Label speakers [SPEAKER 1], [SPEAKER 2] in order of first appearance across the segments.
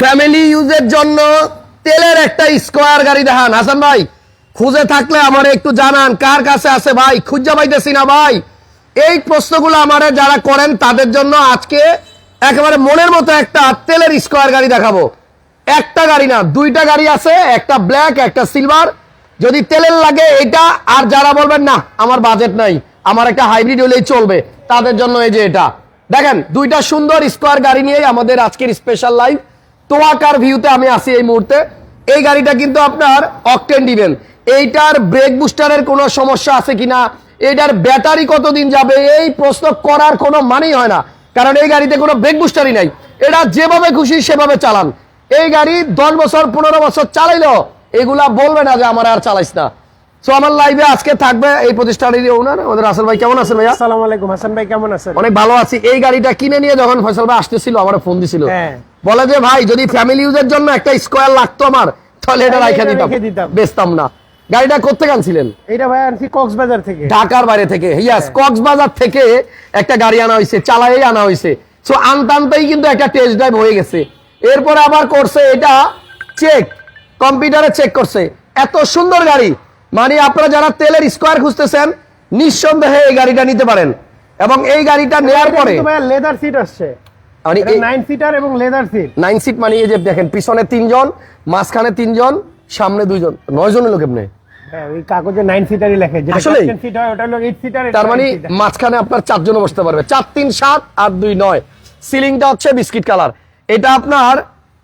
[SPEAKER 1] Family ইউজের জন্য তেলের একটা স্কোয়ার গাড়ি দেখান। হাসান ভাই, খুঁজে থাকলে আমার একটু জানান, কার কাছে আছে ভাই? খুঁজা পাইতেছি না ভাই। এই প্রশ্নগুলো আমারে যারা করেন, তাদের জন্য আজকে একেবারে মনের মতো একটা তেলের স্কোয়ার গাড়ি দেখাবো। একটা গাড়ি না, দুইটা গাড়ি আছে, একটা ব্ল্যাক একটা সিলভার যদি তেলের লাগে এটা, আর যারা বলবেন, না, আমার বাজেট নাই, আমার একটা হাইব্রিড হলেই চলবে। তাদের জন্য এই যে এটা। দেখেন, দুইটা সুন্দর স্কোয়ার গাড়ি নিয়েই আমাদের আজকের স্পেশাল লাইভ তোয়াকার ভিউতে আমি আসি এই মুহূর্তে। এই গাড়িটা কিন্তু আপনার অকটেন দিবেন এইটার ব্রেক বুস্টারের কোনো সমস্যা আছে কিনা? এইটার ব্যাটারি কতদিন যাবে? এই প্রশ্ন করার কোনো মানেই হয় না। কারণ এই গাড়িতে কোনো ব্রেক বুস্টারই নাই। এটা যেভাবে খুশি সেভাবে চালান। এই গাড়ি দশ বছর পনেরো বছর চালাইলেও এগুলা বলবে না যে আমার আর চালাইস না। সো আমার লাইভে আজকে থাকবে এই প্রতিষ্ঠানের ওনার আমাদের আসল ভাই। কেমন আছেন ভাইয়া?
[SPEAKER 2] আসসালামু আলাইকুম। হাসান ভাই কেমন আছেন?
[SPEAKER 1] অনেক ভালো আছি। এই গাড়িটা কিনে নিয়ে যখন ফয়সাল ভাই আসতেছিল আমার ফোন দিছিল।
[SPEAKER 2] হ্যাঁ।
[SPEAKER 1] বলে যে ভাই যদি ফ্যামিলি ইউজের জন্য একটা স্কোয়ার লাগতো আমার তাহলে এটা রাইখা দিতাম। বেচতাম না। গাড়িটা কোথেকে আনছিলেন?
[SPEAKER 2] এটা ভাই আনছি কক্সবাজার থেকে।
[SPEAKER 1] ঢাকার বাইরে থেকে।
[SPEAKER 2] হ্যাঁ।
[SPEAKER 1] ইয়াস কক্সবাজার থেকে একটা গাড়ি আনা হয়েছে চালাই আনা হয়েছে। সো আনতানতেই কিন্তু একটা টেস্ট ড্রাইভ হয়ে গেছে। এরপরে আবার করছে এটা চেক কম্পিউটারে চেক করছে। এত সুন্দর গাড়ি। মানে আপনারা যারা তেলের স্কোয়ার খুঁজতেছেন নিঃসন্দেহে এই গাড়িটা নিতে পারেন। এবং এই গাড়িটা নেওয়ার পরে
[SPEAKER 2] ভাই লেদার সিট আসছে।
[SPEAKER 1] মানে
[SPEAKER 2] সিটার এবং লেদার সিট
[SPEAKER 1] সিট মানে এই যে দেখেন পিছনে তিনজন মাঝখানে তিনজন সামনে দুইজন। নয় জনের লোক এমনি।
[SPEAKER 2] হ্যাঁ ওই কাগজে সিটারই লেখে যেটা
[SPEAKER 1] আসলেই?
[SPEAKER 2] সিট হয় ওটা হলো এইট সিটার
[SPEAKER 1] তার মানে মাঝখানে আপনার চারজন বসতে পারবে। চার তিন সাত আর দুই নয়। সিলিংটা হচ্ছে বিস্কিট কালার এটা আপনার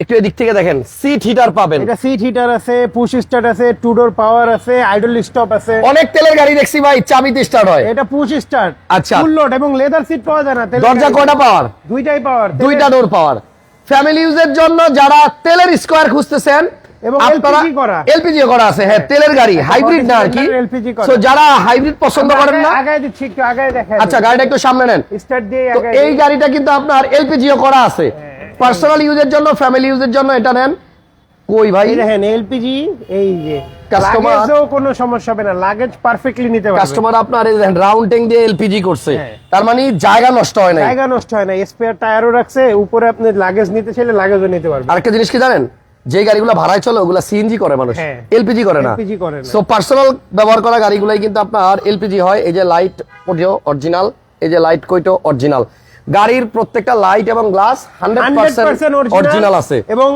[SPEAKER 1] একটু এদিক থেকে দেখেন সিট হিটার পাবেন।
[SPEAKER 2] এটা সিট হিটার আছে পুশ স্টার্ট আছে টু ডোর পাওয়ার আছে আইডল স্টপ আছে।
[SPEAKER 1] অনেক তেলের গাড়ি দেখছি ভাই চাবিতে স্টার্ট হয়।
[SPEAKER 2] এটা পুশ স্টার্ট
[SPEAKER 1] আচ্ছা।
[SPEAKER 2] ফুল লোড এবং লেদার সিট পাওয়া যায় না
[SPEAKER 1] দরজা। কয়টা পাওয়ার
[SPEAKER 2] দুইটাই পাওয়ার
[SPEAKER 1] দুইটা ডোর পাওয়ার ফ্যামিলি ইউজের জন্য যারা তেলের স্কোয়ার খুঁজতেছেন
[SPEAKER 2] এবং করা।
[SPEAKER 1] এলপিজি করা আছে হ্যাঁ তেলের গাড়ি হাইব্রিড না আর কি।
[SPEAKER 2] LPG করা।
[SPEAKER 1] So, যারা হাইব্রিড পছন্দ করেন না
[SPEAKER 2] আগে দিচ্ছি একটু আগে দেখা
[SPEAKER 1] আচ্ছা গাড়িটা একটু সামনে নেন।
[SPEAKER 2] স্টার্ট দিয়ে
[SPEAKER 1] এই গাড়িটা কিন্তু আপনার এলপিজিও করা আছে। পার্সোনাল ইউজের জন্য ফ্যামিলি ইউজের জন্য এটা নেন। কই ভাই?
[SPEAKER 2] দেখেন এলপিজি এই যে লাগেজও কোনো সমস্যা হবে না লাগেজ পারফেক্টলি নিতে পারবে।
[SPEAKER 1] কাস্টমার আপনার এই দেখেন রাউন্ডিং দিয়ে এলপিজি করছে।
[SPEAKER 2] হ্যাঁ।
[SPEAKER 1] তার মানে জায়গা নষ্ট হয় না
[SPEAKER 2] জায়গা নষ্ট হয় না স্পেয়ার টায়ারও রাখছে উপরে আপনি লাগেজ নিতে চাইলে লাগেজও নিতে পারবেন।
[SPEAKER 1] আরেকটা জিনিস কি জানেন? যে গাড়িগুলো ভাড়ায় চলে ওগুলা সিএনজি করে মানুষ।
[SPEAKER 2] হ্যাঁ।
[SPEAKER 1] এলপিজি করে না।
[SPEAKER 2] LPG করে না।
[SPEAKER 1] সো পার্সোনাল ব্যবহার করা গাড়িগুলাই কিন্তু আপনার এলপিজি হয় এই যে লাইট কোটিও অরিজিনাল এই যে লাইট কোইটো অরিজিনাল গাড়ির প্রত্যেকটা লাইট এবং গ্লাস হান্ড্রেড অরিজিনাল আছে।
[SPEAKER 2] এবং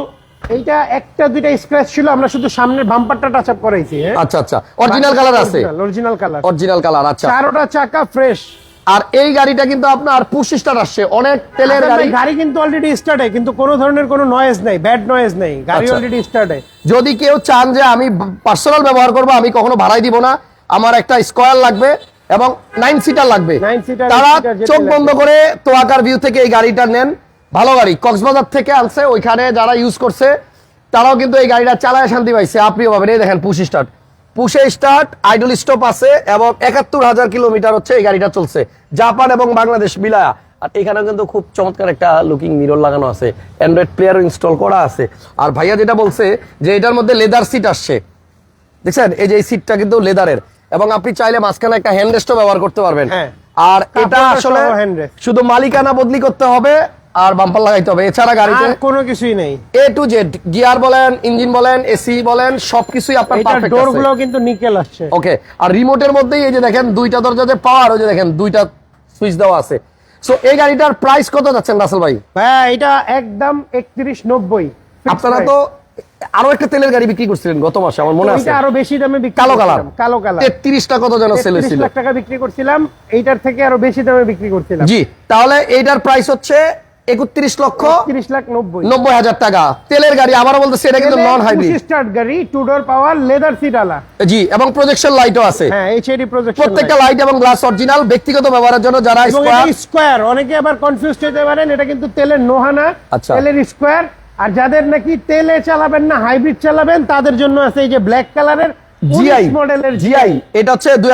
[SPEAKER 2] এইটা একটা দুইটা স্ক্র্যাচ ছিল আমরা শুধু সামনের বাম্পারটা টাচ আপ করাইছি হ্যাঁ?
[SPEAKER 1] আচ্ছা আচ্ছা। অরিজিনাল কালার আছে।
[SPEAKER 2] অরিজিনাল কালার
[SPEAKER 1] অরিজিনাল কালার আচ্ছা।
[SPEAKER 2] চারোটা চাকা ফ্রেশ
[SPEAKER 1] আর এই গাড়িটা কিন্তু আপনার পুশ স্টার আসছে অনেক তেলের গাড়ি।
[SPEAKER 2] গাড়ি কিন্তু অলরেডি স্টার্ট কিন্তু কোনো ধরনের কোনো নয়েজ নাই ব্যাড নয়েজ নেই গাড়ি
[SPEAKER 1] আচ্ছা।
[SPEAKER 2] অলরেডি স্টার্ট
[SPEAKER 1] যদি কেউ চান যে আমি পার্সোনাল ব্যবহার করব আমি কখনো ভাড়াই দিব না। আমার একটা স্কোয়ার লাগবে এবং নাইন সিটার লাগবে। তারা চোখ বন্ধ করে তোয়াকার ভিউ থেকে এই গাড়িটা নেন। ভালো গাড়ি। কক্সবাজার থেকে আনছে ওইখানে যারা ইউজ করছে তারাও কিন্তু এই গাড়িটা চালায় শান্তি পাইছে আপনিও পাবেন এই দেখেন পুশ স্টার্ট পুশে স্টার্ট আইডল স্টপ আছে এবং একাত্তর হাজার কিলোমিটার হচ্ছে এই গাড়িটা চলছে। জাপান এবং বাংলাদেশ মিলায়া। আর এখানে কিন্তু খুব চমৎকার একটা লুকিং মিরর লাগানো আছে। অ্যান্ড্রয়েড প্লেয়ার ইনস্টল করা আছে। আর ভাইয়া যেটা বলছে যে এটার মধ্যে লেদার সিট আসছে। দেখছেন? এই যে এই সিটটা কিন্তু লেদারের এবং আপনি চাইলে মাঝখানে একটা হ্যান্ড রেস্টও ব্যবহার করতে পারবেন।
[SPEAKER 2] হ্যাঁ।
[SPEAKER 1] আর এটা আসলে। শুধু মালিকানা বদলি করতে হবে আর বাম্পার লাগাইতে হবে। এছাড়া গাড়িতে
[SPEAKER 2] কোনো কিছুই নেই।
[SPEAKER 1] এ টু জেড গিয়ার বলেন ইঞ্জিন বলেন এসি বলেন সবকিছুই আপনার পারফেক্ট
[SPEAKER 2] ডোর
[SPEAKER 1] আছে।
[SPEAKER 2] গুলো কিন্তু নিকেল আসছে।
[SPEAKER 1] ওকে আর রিমোটের মধ্যেই এই যে দেখেন দুইটা দরজা যে পাওয়ার ওই যে দেখেন দুইটা সুইচ দেওয়া আছে। সো এই গাড়িটার প্রাইস কত যাচ্ছেন রাসেল ভাই?
[SPEAKER 2] হ্যাঁ এটা একদম একত্রিশ নব্বই।
[SPEAKER 1] আপনারা তো আরও একটা তেলের গাড়ি বিক্রি করছিলেন গত মাসে আমার মনে আছে।
[SPEAKER 2] আরও বেশি দামে
[SPEAKER 1] কালো কালার।
[SPEAKER 2] কালো কালার।
[SPEAKER 1] তেত্রিশটা কত যেন সেল
[SPEAKER 2] 33
[SPEAKER 1] হয়েছিল?
[SPEAKER 2] লাখ টাকা বিক্রি করছিলাম এইটার থেকে আরও বেশি দামে বিক্রি করছিলাম।
[SPEAKER 1] জি তাহলে এইটার প্রাইস হচ্ছে একত্রিশ লক্ষ
[SPEAKER 2] তিরিশ লাখ নব্বই।
[SPEAKER 1] নব্বই হাজার টাকা। তেলের গাড়ি বলতেছে এটা কিন্তু নন হাইব্রিড
[SPEAKER 2] স্টার্ট গাড়ি two door power leather seat আলা।
[SPEAKER 1] জি এবং প্রজেকশন লাইটও আছে।
[SPEAKER 2] হ্যাঁ প্রজেক্ট
[SPEAKER 1] প্রত্যেকটা লাইট এবং গ্লাস অরিজিনাল ব্যক্তিগত ব্যবহারের জন্য যারা
[SPEAKER 2] স্কোয়ার অনেকে আবার কনফিউজ হতে পারেন এটা কিন্তু তেলের নোহানা
[SPEAKER 1] আচ্ছা।
[SPEAKER 2] তেলের স্কোয়ার আর যাদের নাকি তেলে চালাবেন না হাইব্রিড চালাবেন তাদের জন্য আছে এই যে ব্ল্যাক কালারের
[SPEAKER 1] জিআই
[SPEAKER 2] মডেলের
[SPEAKER 1] জিআই এটা হচ্ছে দুই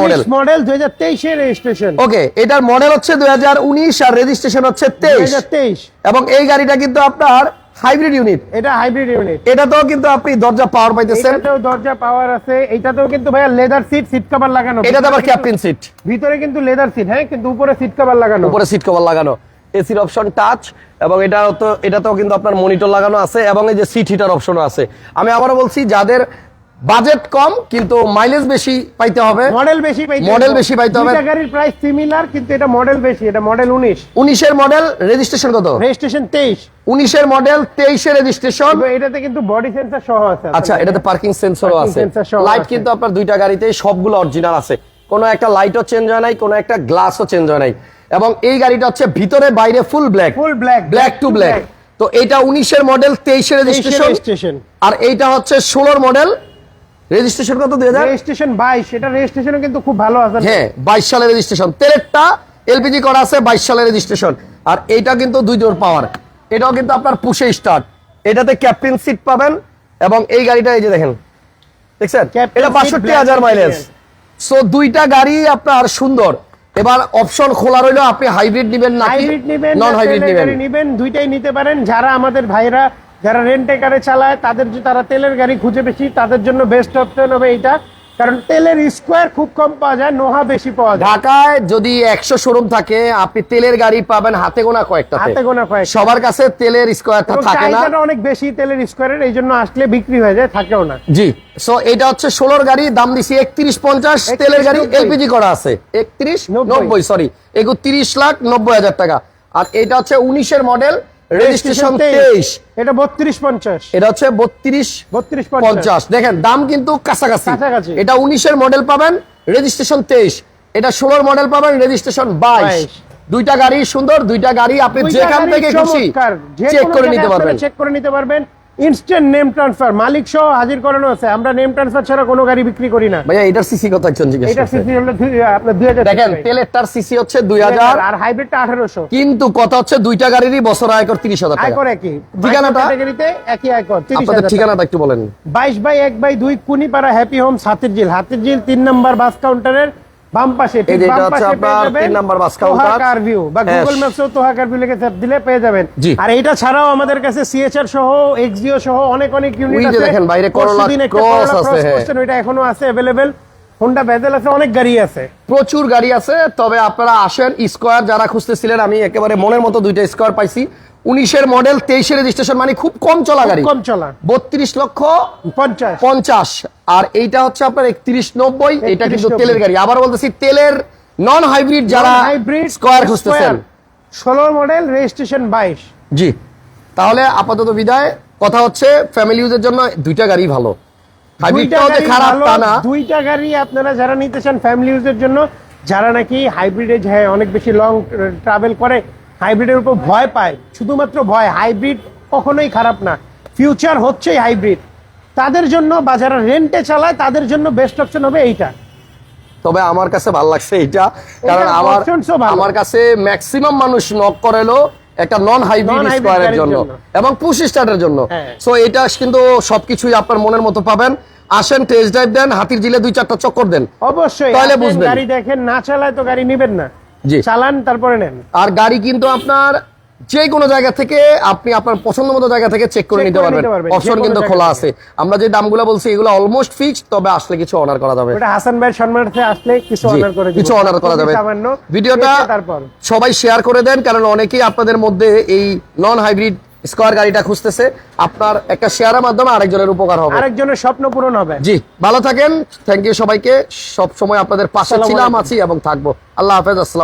[SPEAKER 1] মডেল
[SPEAKER 2] মডেল দুই হাজার তেইশের রেজিস্ট্রেশন
[SPEAKER 1] ওকে এটার মডেল হচ্ছে দুই আর রেজিস্ট্রেশন হচ্ছে
[SPEAKER 2] দুই
[SPEAKER 1] তেইশ
[SPEAKER 2] হাজার তেইশ।
[SPEAKER 1] এবং এই গাড়িটা কিন্তু আপনার হাইব্রিড ইউনিট
[SPEAKER 2] এটা হাইব্রিড ইউনিট
[SPEAKER 1] এটাতেও কিন্তু আপনি দরজা পাওয়ার পাইতেছেন।
[SPEAKER 2] এটাতেও দরজা পাওয়ার আছে। এটাতেও কিন্তু ভাইয়া লেদার সিট সিট কভার লাগানো।
[SPEAKER 1] এটাতে আবার ক্যাপ্টেন সিট
[SPEAKER 2] ভিতরে কিন্তু লেদার সিট হ্যাঁ? কিন্তু উপরে সিট কভার লাগানো।
[SPEAKER 1] উপরে সিট কভার লাগানো। এসির অপশন টাচ এবং এটা তো এটাতেও কিন্তু আপনার মনিটর লাগানো আছে এবং এই যে সিট হিটার অপশনও আছে। আমি আবারও বলছি যাদের বাজেট কম কিন্তু মাইলেজ বেশি পাইতে হবে
[SPEAKER 2] মডেল বেশি পাইতে
[SPEAKER 1] Model বেশি পাইতে হবে।
[SPEAKER 2] গাড়ির প্রাইস সিমিলার কিন্তু এটা মডেল বেশি এটা মডেল উনিশ।
[SPEAKER 1] উনিশের মডেল রেজিস্ট্রেশন কত?
[SPEAKER 2] রেজিস্ট্রেশন তেইশ।
[SPEAKER 1] উনিশের মডেল তেইশের রেজিস্ট্রেশন
[SPEAKER 2] এটাতে কিন্তু বডি সেন্সর সহ আছে
[SPEAKER 1] আচ্ছা এটাতে পার্কিং সেন্সরও আছে। লাইট কিন্তু আপনার দুইটা গাড়িতে সবগুলো অরিজিনাল আছে। কোনো একটা লাইটও চেঞ্জ হয় নাই কোনো একটা গ্লাসও চেঞ্জ হয় নাই। এবং এই গাড়িটা হচ্ছে ভিতরে বাইরে full black
[SPEAKER 2] full black
[SPEAKER 1] black to black তো এটা উনিশের মডেল তেইশের রেজিস্ট্রেশন
[SPEAKER 2] রেজিস্ট্রেশন
[SPEAKER 1] আর এইটা হচ্ছে ষোলোর মডেল রেজিস্ট্রেশন কত দুই হাজার?
[SPEAKER 2] রেজিস্ট্রেশন বাইশ এটা রেজিস্ট্রেশনও কিন্তু খুব ভালো আছে।
[SPEAKER 1] হ্যাঁ বাইশ সালের রেজিস্ট্রেশন তেলেরটা এলপিজি করা আছে বাইশ সালের রেজিস্ট্রেশন আর এইটা কিন্তু দুই ডোর পাওয়ার এটাও কিন্তু আপনার পুষে স্টার্ট এটাতে ক্যাপ্টেন সিট পাবেন এবং এই গাড়িটা এই যে দেখেন। দেখছেন? এটা বাষট্টি হাজার মাইলেজ সো দুইটা গাড়ি আপনার সুন্দর। এবার অপশন খোলা রইল আপনি হাইব্রিড নেবেন না
[SPEAKER 2] হাইব্রিড নেবেন
[SPEAKER 1] নন হাইব্রিড নিবেন?
[SPEAKER 2] নেবেন দুইটাই নিতে পারেন। যারা আমাদের ভাইরা যারা রেন্টে গাড়ি চালায় তাদের যে- তারা তেলের গাড়ি খুঁজে বেশি তাদের জন্য বেস্ট অপশন হবে এইটা। কারণ তেলের স্কোয়ার খুব কম পাওয়া যায় নোহা বেশি পাওয়া যায়।
[SPEAKER 1] ঢাকায় যদি একশো শোরুম থাকে আপনি তেলের গাড়ি পাবেন হাতে গোনা কয়েকটা
[SPEAKER 2] হাতে গোনা কয়েক
[SPEAKER 1] সবার কাছে তেলের স্কোয়ারটা
[SPEAKER 2] এবং
[SPEAKER 1] থাকে না।
[SPEAKER 2] অনেক বেশি তেলের স্কোয়ারের এই জন্য আসলে বিক্রি হয়ে যায় থাকেও না।
[SPEAKER 1] জি সো এটা হচ্ছে ষোলোর গাড়ি দাম দিছি একত্রিশ পঞ্চাশ তেলের গাড়ি এলপিজি করা আছে। একত্রিশ
[SPEAKER 2] নব্বই।
[SPEAKER 1] নব্বই সরি একত্রিশ লাখ নব্বই হাজার টাকা। আর এটা হচ্ছে উনিশের মডেল রেজিস্ট্রেশন তেইশ।
[SPEAKER 2] এটা বত্রিশ পঞ্চাশ।
[SPEAKER 1] এটা হচ্ছে বত্রিশ
[SPEAKER 2] বত্রিশ
[SPEAKER 1] পঞ্চাশ। দেখেন দাম কিন্তু কাছাকাছি।
[SPEAKER 2] এটা
[SPEAKER 1] এটা উনিশের মডেল পাবেন রেজিস্ট্রেশন তেইশ। এটা ষোলোর মডেল পাবেন রেজিস্ট্রেশন বাইশ।
[SPEAKER 2] বাইশ।
[SPEAKER 1] দুইটা গাড়ি সুন্দর দুইটা গাড়ি আপনি যেখান থেকে খুশি চেক করে নিতে পারবেন।
[SPEAKER 2] চেক করে নিতে পারবেন। ইনস্ট্যান্ট নেম ট্রান্সফার মালিক সহ হাজির করানো আছে। আমরা নেম ট্রান্সফার ছাড়া কোনো গাড়ি বিক্রি করি না।
[SPEAKER 1] ভাইয়া এটার সিসি কত একজন জিজ্ঞেস
[SPEAKER 2] এটা সিসি হলো আপনার দুই হাজার
[SPEAKER 1] দেখেন তেলেরটার সিসি হচ্ছে দুই হাজার।
[SPEAKER 2] আর হাইব্রিডটা আঠারোশো।
[SPEAKER 1] কিন্তু কথা হচ্ছে দুইটা গাড়িরই বছর আয়কর তিরিশ হাজার টাকা।
[SPEAKER 2] আয়কর একই।
[SPEAKER 1] ঠিকানাটা?
[SPEAKER 2] ক্যাটাগরিতে একই আয়কর তিরিশ
[SPEAKER 1] আপনাদের
[SPEAKER 2] হাজার
[SPEAKER 1] ঠিকানাটা একটু বলেন।
[SPEAKER 2] বাইশ বাই এক বাই দুই কুনিপাড়া হ্যাপি হোম হাতির ঝিল হাতির ঝিল তিন নম্বর বাস কাউন্টারের বাম পাশে ঠিক
[SPEAKER 1] এই যে
[SPEAKER 2] বাম
[SPEAKER 1] এটা হচ্ছে আপনার তিন নাম্বার বাস কাউন্টার।
[SPEAKER 2] কার বা। গুগল ম্যাপসেও তোহা লিখে দিলে পেয়ে যাবেন আর এটা ছাড়াও আমাদের কাছে সিএচআর সহ এক্সিও সহ অনেক অনেক ইউনিট আছে
[SPEAKER 1] দেখেন বাইরে করলা
[SPEAKER 2] করলা
[SPEAKER 1] আছে, হ্যাঁ।
[SPEAKER 2] ওইটা এখনও আছে অ্যাভেলেবেল হোন্ডা বেজেল আছে অনেক গাড়ি আছে।
[SPEAKER 1] প্রচুর গাড়ি আছে তবে আপনারা আসেন স্কোয়ার যারা খুঁজতেছিলেন আমি একেবারে মনের মতো দুইটা স্কোয়ার পাইছি। উনিশের মডেল তেইশের রেজিস্ট্রেশন মানে খুব কম চলা গাড়ি।
[SPEAKER 2] কম চলা।
[SPEAKER 1] বত্রিশ লক্ষ
[SPEAKER 2] পঞ্চাশ।
[SPEAKER 1] পঞ্চাশ। আর এইটা হচ্ছে আপনার একত্রিশ নব্বই এটা কিন্তু তেলের গাড়ি। আবার বলতেছি তেলের নন হাইব্রিড যারা
[SPEAKER 2] হাইব্রিড
[SPEAKER 1] স্কোয়ার খুঁজতেছেন।
[SPEAKER 2] ষোলো মডেল রেজিস্ট্রেশন বাইশ।
[SPEAKER 1] জি। তাহলে আপাতত বিদায়। কথা হচ্ছে ফ্যামিলি ইউজের জন্য দুইটা গাড়ি ভালো। হাইব্রিডটাও যে খারাপ তা না।
[SPEAKER 2] দুইটা গাড়ি আপনারা যারা নিতে চান ফ্যামিলি ইউজের জন্য যারা নাকি হাইব্রিডে যায় অনেক বেশি লং ট্রাভেল করে হাইব্রিডের উপর ভয় পায় শুধুমাত্র ভয় হাইব্রিড কখনোই খারাপ না। ফিউচার হচ্ছেই হাইব্রিড তাদের জন্য বা যারা রেন্টে চালায় তাদের জন্য বেস্ট অপশন হবে এইটা।
[SPEAKER 1] তবে আমার কাছে ভালো লাগছে এটা কারণ আমার। আমার কাছে ম্যাক্সিমাম মানুষ নক করেলো একটা নন হাইব্রিড স্কোয়ারের জন্য। এবং পুশ স্টার্টের জন্য
[SPEAKER 2] হ্যাঁ।
[SPEAKER 1] সো এটা কিন্তু সবকিছুই আপনার মনের মতো পাবেন আসেন টেস্ট ড্রাইভ দেন হাতির জিলে দুই চারটা চক্কর দেন
[SPEAKER 2] অবশ্যই
[SPEAKER 1] তাহলে বুঝবেন।
[SPEAKER 2] গাড়ি দেখেন না চালায় তো গাড়ি নেবেন না
[SPEAKER 1] জি।
[SPEAKER 2] চালান তারপরে নেন
[SPEAKER 1] আর গাড়ি কিন্তু আপনার যে কোনো জায়গা থেকে আপনি আপনার পছন্দ মতো জায়গা থেকে চেক করে নিতে পারবেন। অপশন কিন্তু খোলা আছে। আমরা যে দামগুলো বলছি এগুলো অলমোস্ট ফিক্স তবে আসলে কিছু অনার করা যাবে।
[SPEAKER 2] ওটা হাসান ভাইয়ের সম্মানার্থে আসলে কিছু অনার করে।
[SPEAKER 1] কিছু অনার করা যাবে। ভিডিওটা সবাই শেয়ার করে দেন কারণ অনেকেই আপনাদের মধ্যে এই নন হাইব্রিড স্কোয়ার গাড়িটা খুঁজতেছে। আপনার একটা শেয়ারের মাধ্যমে আরেকজনের উপকার হবে।
[SPEAKER 2] আরেকজনের স্বপ্ন পূরণ হবে।
[SPEAKER 1] জি ভালো থাকেন। থ্যাংক ইউ সবাইকে। সব সময় আপনাদের পাশে ছিলাম আছি এবং থাকব। আল্লাহ হাফেজ আসসালাম